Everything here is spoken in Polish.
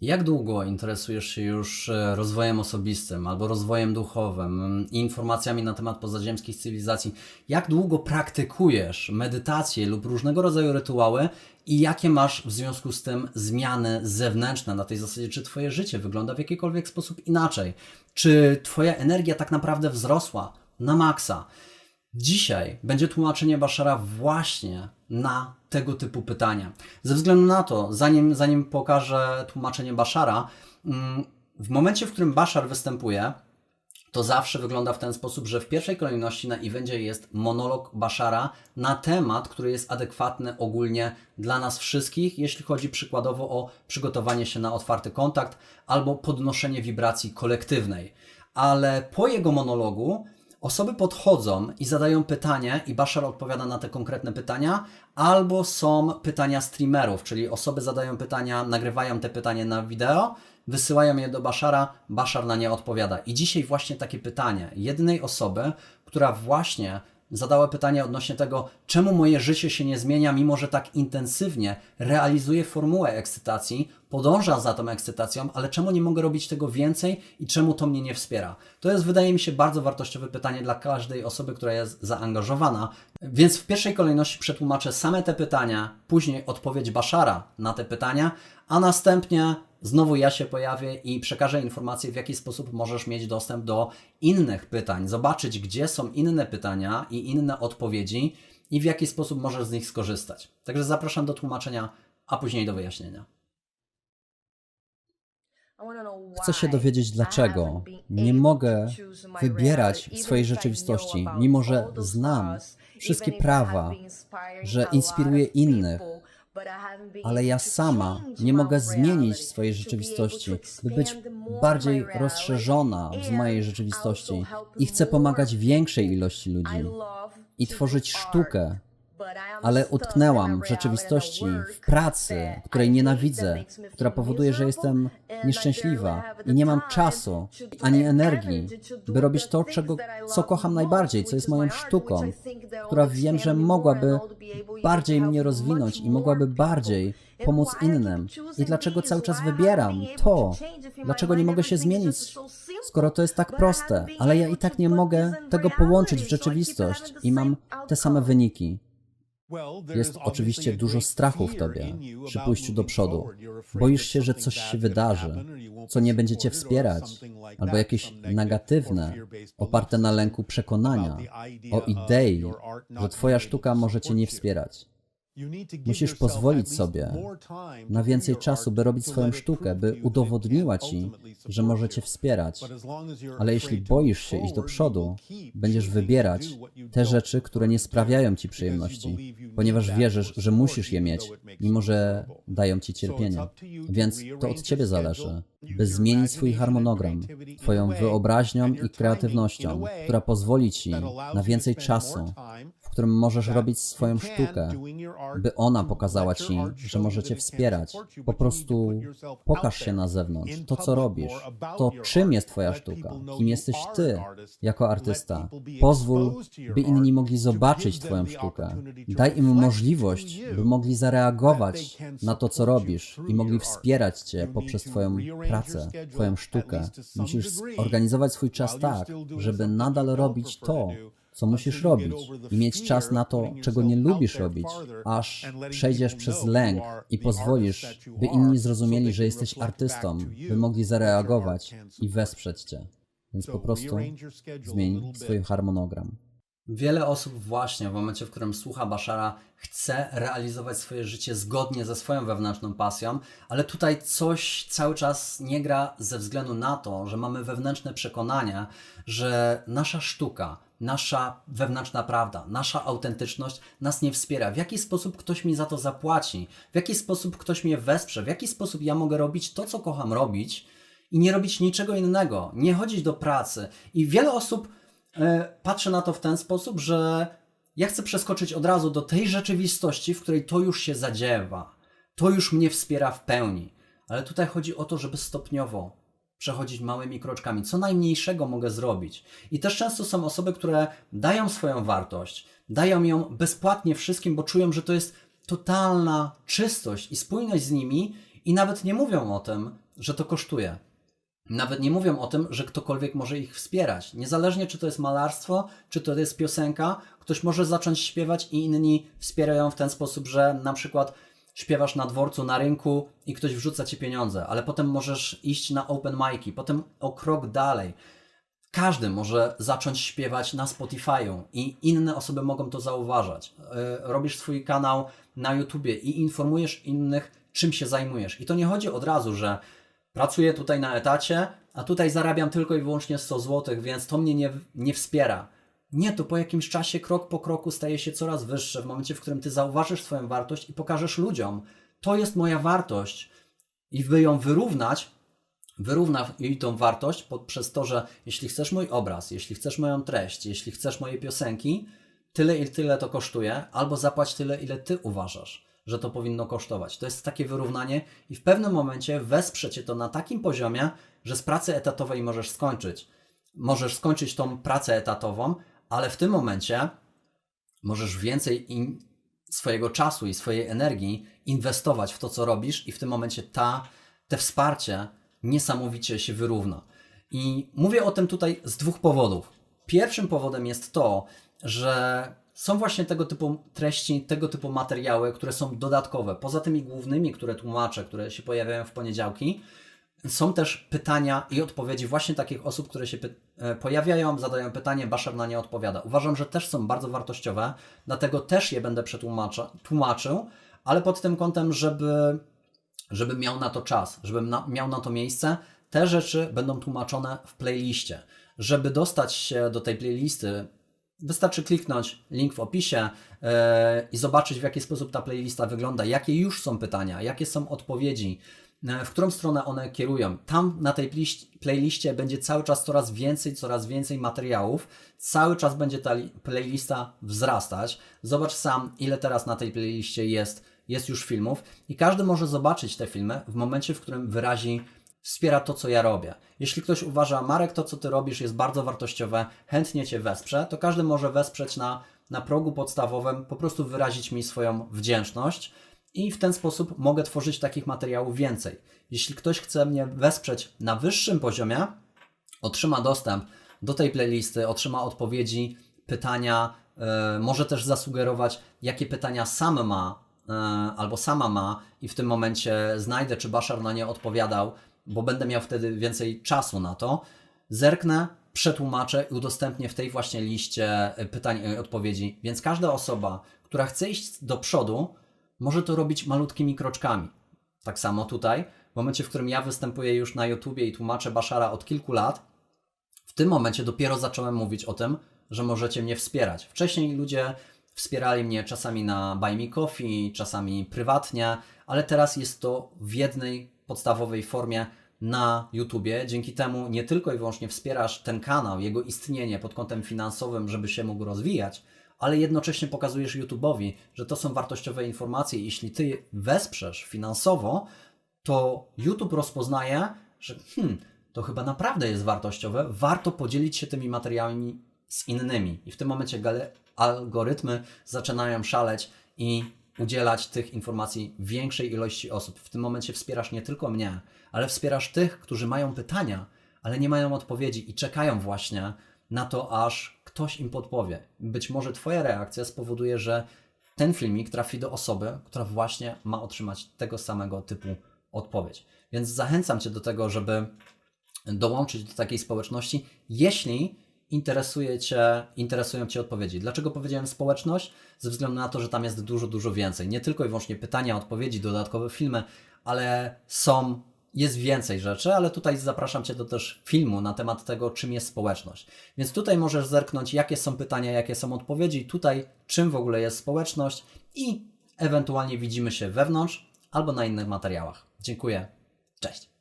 Jak długo interesujesz się już e, rozwojem osobistym albo rozwojem duchowym mm, i informacjami na temat pozaziemskich cywilizacji? Jak długo praktykujesz medytację lub różnego rodzaju rytuały i jakie masz w związku z tym zmiany zewnętrzne na tej zasadzie? Czy Twoje życie wygląda w jakikolwiek sposób inaczej? Czy Twoja energia tak naprawdę wzrosła na maksa? Dzisiaj będzie tłumaczenie Baszara właśnie na tego typu pytania. Ze względu na to, zanim, zanim pokażę tłumaczenie Baszara, mm, w momencie, w którym Baszar występuje, to zawsze wygląda w ten sposób, że w pierwszej kolejności na evencie jest monolog Baszara na temat, który jest adekwatny ogólnie dla nas wszystkich, jeśli chodzi przykładowo o przygotowanie się na otwarty kontakt albo podnoszenie wibracji kolektywnej. Ale po jego monologu Osoby podchodzą i zadają pytanie, i Bashar odpowiada na te konkretne pytania, albo są pytania streamerów, czyli osoby zadają pytania, nagrywają te pytania na wideo, wysyłają je do Bashara, Bashar na nie odpowiada. I dzisiaj właśnie takie pytanie jednej osoby, która właśnie zadała pytanie odnośnie tego, czemu moje życie się nie zmienia, mimo że tak intensywnie realizuję formułę ekscytacji, podążam za tą ekscytacją, ale czemu nie mogę robić tego więcej i czemu to mnie nie wspiera? To jest, wydaje mi się, bardzo wartościowe pytanie dla każdej osoby, która jest zaangażowana. Więc w pierwszej kolejności przetłumaczę same te pytania, później odpowiedź Baszara na te pytania, a następnie znowu ja się pojawię i przekażę informację, w jaki sposób możesz mieć dostęp do innych pytań, zobaczyć, gdzie są inne pytania i inne odpowiedzi i w jaki sposób możesz z nich skorzystać. Także zapraszam do tłumaczenia, a później do wyjaśnienia. Chcę się dowiedzieć, dlaczego nie mogę wybierać swojej rzeczywistości, mimo że znam wszystkie prawa, że inspiruję innych, ale ja sama nie mogę zmienić swojej rzeczywistości, by być bardziej rozszerzona w mojej rzeczywistości i chcę pomagać większej ilości ludzi i tworzyć sztukę, ale utknęłam w rzeczywistości, w pracy, której nienawidzę, która powoduje, że jestem nieszczęśliwa i nie mam czasu ani energii, by robić to, czego, co kocham najbardziej, co jest moją sztuką, która wiem, że mogłaby bardziej mnie rozwinąć i mogłaby bardziej pomóc innym. I dlaczego cały czas wybieram to? Dlaczego nie mogę się zmienić, skoro to jest tak proste, ale ja i tak nie mogę tego połączyć w rzeczywistość i mam te same wyniki. Jest oczywiście dużo strachu w tobie przy pójściu do przodu. Boisz się, że coś się wydarzy, co nie będzie cię wspierać, albo jakieś negatywne, oparte na lęku przekonania o idei, że twoja sztuka może cię nie wspierać. Musisz pozwolić sobie na więcej czasu, by robić swoją sztukę, by udowodniła ci, że może cię wspierać. Ale jeśli boisz się iść do przodu, będziesz wybierać te rzeczy, które nie sprawiają ci przyjemności, ponieważ wierzysz, że musisz je mieć, mimo że dają ci cierpienie. Więc to od ciebie zależy, by zmienić swój harmonogram, twoją wyobraźnią i kreatywnością, która pozwoli ci na więcej czasu, którym możesz robić swoją sztukę, by ona pokazała ci, że możecie wspierać. Po prostu pokaż się na zewnątrz, to co robisz, to czym jest twoja sztuka, kim jesteś ty jako artysta. Pozwól, by inni mogli zobaczyć twoją sztukę. Daj im możliwość, by mogli zareagować na to, co robisz i mogli wspierać cię poprzez twoją pracę, twoją sztukę. Musisz zorganizować swój czas tak, żeby nadal robić to, co musisz robić i mieć czas na to, czego nie lubisz robić, aż przejdziesz przez lęk i pozwolisz, by inni zrozumieli, że jesteś artystą, by mogli zareagować i wesprzeć cię. Więc po prostu zmień swój harmonogram. Wiele osób właśnie w momencie, w którym słucha Bashara, chce realizować swoje życie zgodnie ze swoją wewnętrzną pasją, ale tutaj coś cały czas nie gra ze względu na to, że mamy wewnętrzne przekonanie, że nasza sztuka, nasza wewnętrzna prawda, nasza autentyczność nas nie wspiera. W jaki sposób ktoś mi za to zapłaci? W jaki sposób ktoś mnie wesprze? W jaki sposób ja mogę robić to, co kocham robić i nie robić niczego innego? Nie chodzić do pracy. I wiele osób e, patrzy na to w ten sposób, że ja chcę przeskoczyć od razu do tej rzeczywistości, w której to już się zadziewa. To już mnie wspiera w pełni. Ale tutaj chodzi o to, żeby stopniowo przechodzić małymi kroczkami. Co najmniejszego mogę zrobić. I też często są osoby, które dają swoją wartość, dają ją bezpłatnie wszystkim, bo czują, że to jest totalna czystość i spójność z nimi i nawet nie mówią o tym że to kosztuje. Nawet nie mówią o tym, że ktokolwiek może ich wspierać. Niezależnie czy to jest malarstwo, czy to jest piosenka, ktoś może zacząć śpiewać i inni wspierają w ten sposób, że na przykład śpiewasz na dworcu, na rynku i ktoś wrzuca ci pieniądze, ale potem możesz iść na open mic'i, potem o krok dalej. Każdy może zacząć śpiewać na Spotify'u i inne osoby mogą to zauważać. Yy, Robisz swój kanał na YouTubie i informujesz innych, czym się zajmujesz. I to nie chodzi od razu, że pracuję tutaj na etacie, a tutaj zarabiam tylko i wyłącznie 100 zł, więc to mnie nie, nie wspiera. Nie, to po jakimś czasie krok po kroku staje się coraz wyższe w momencie, w którym ty zauważysz swoją wartość i pokażesz ludziom, to jest moja wartość. I by ją wyrównać, wyrówna jej tą wartość poprzez to, że jeśli chcesz mój obraz, jeśli chcesz moją treść, jeśli chcesz moje piosenki, tyle i tyle to kosztuje, albo zapłać tyle, ile ty uważasz, że to powinno kosztować. To jest takie wyrównanie i w pewnym momencie wesprze cię to na takim poziomie, że z pracy etatowej możesz skończyć. Możesz skończyć tą pracę etatową, ale w tym momencie możesz więcej swojego czasu i swojej energii inwestować w to, co robisz, i w tym momencie ta, te wsparcie niesamowicie się wyrówna. I mówię o tym tutaj z dwóch powodów. Pierwszym powodem jest to, że są właśnie tego typu treści, tego typu materiały, które są dodatkowe. Poza tymi głównymi, które tłumaczę, które się pojawiają w poniedziałki, są też pytania i odpowiedzi właśnie takich osób, które się e, pojawiają, zadają pytanie, Bashar na nie odpowiada. Uważam, że też są bardzo wartościowe, dlatego też je będę przetłumacza- tłumaczył, ale pod tym kątem, żeby, żeby miał na to czas, żebym na, miał na to miejsce, te rzeczy będą tłumaczone w playliście. Żeby dostać się do tej playlisty, Wystarczy kliknąć link w opisie yy, i zobaczyć, w jaki sposób ta playlista wygląda, jakie już są pytania, jakie są odpowiedzi, yy, w którą stronę one kierują. Tam na tej playliście będzie cały czas coraz więcej, coraz więcej materiałów. Cały czas będzie ta li- playlista wzrastać. Zobacz sam, ile teraz na tej playliście jest, jest już filmów i każdy może zobaczyć te filmy w momencie, w którym wyrazi wspiera to, co ja robię. Jeśli ktoś uważa, Marek, to, co ty robisz, jest bardzo wartościowe, chętnie cię wesprze, to każdy może wesprzeć na, na progu podstawowym, po prostu wyrazić mi swoją wdzięczność i w ten sposób mogę tworzyć takich materiałów więcej. Jeśli ktoś chce mnie wesprzeć na wyższym poziomie, otrzyma dostęp do tej playlisty, otrzyma odpowiedzi, pytania, e, może też zasugerować, jakie pytania sam ma e, albo sama ma i w tym momencie znajdę, czy Bashar na nie odpowiadał, bo będę miał wtedy więcej czasu na to. Zerknę, przetłumaczę i udostępnię w tej właśnie liście e, pytań i odpowiedzi. Więc każda osoba, która chce iść do przodu, może to robić malutkimi kroczkami. Tak samo tutaj, w momencie, w którym ja występuję już na YouTubie i tłumaczę Bashara od kilku lat, w tym momencie dopiero zacząłem mówić o tym, że możecie mnie wspierać. Wcześniej ludzie wspierali mnie czasami na Buy Me Coffee, czasami prywatnie, ale teraz jest to w jednej podstawowej formie na YouTubie. Dzięki temu nie tylko i wyłącznie wspierasz ten kanał, jego istnienie pod kątem finansowym, żeby się mógł rozwijać, ale jednocześnie pokazujesz YouTube'owi, że to są wartościowe informacje. Jeśli ty wesprzesz finansowo, to YouTube rozpoznaje, że hmm, to chyba naprawdę jest wartościowe, warto podzielić się tymi materiałami z innymi. I w tym momencie algorytmy zaczynają szaleć i udzielać tych informacji większej ilości osób. W tym momencie wspierasz nie tylko mnie, ale wspierasz tych, którzy mają pytania, ale nie mają odpowiedzi i czekają właśnie na to, aż ktoś im podpowie. Być może Twoja reakcja spowoduje, że ten filmik trafi do osoby, która właśnie ma otrzymać tego samego typu odpowiedź. Więc zachęcam Cię do tego, żeby dołączyć do takiej społeczności, jeśli interesuje cię, interesują Cię odpowiedzi. Dlaczego powiedziałem społeczność? Ze względu na to, że tam jest dużo, dużo więcej. Nie tylko i wyłącznie pytania, odpowiedzi, dodatkowe filmy, ale są, jest więcej rzeczy, ale tutaj zapraszam Cię do też filmu na temat tego, czym jest społeczność. Więc tutaj możesz zerknąć, jakie są pytania, jakie są odpowiedzi, tutaj czym w ogóle jest społeczność i ewentualnie widzimy się wewnątrz albo na innych materiałach. Dziękuję. Cześć.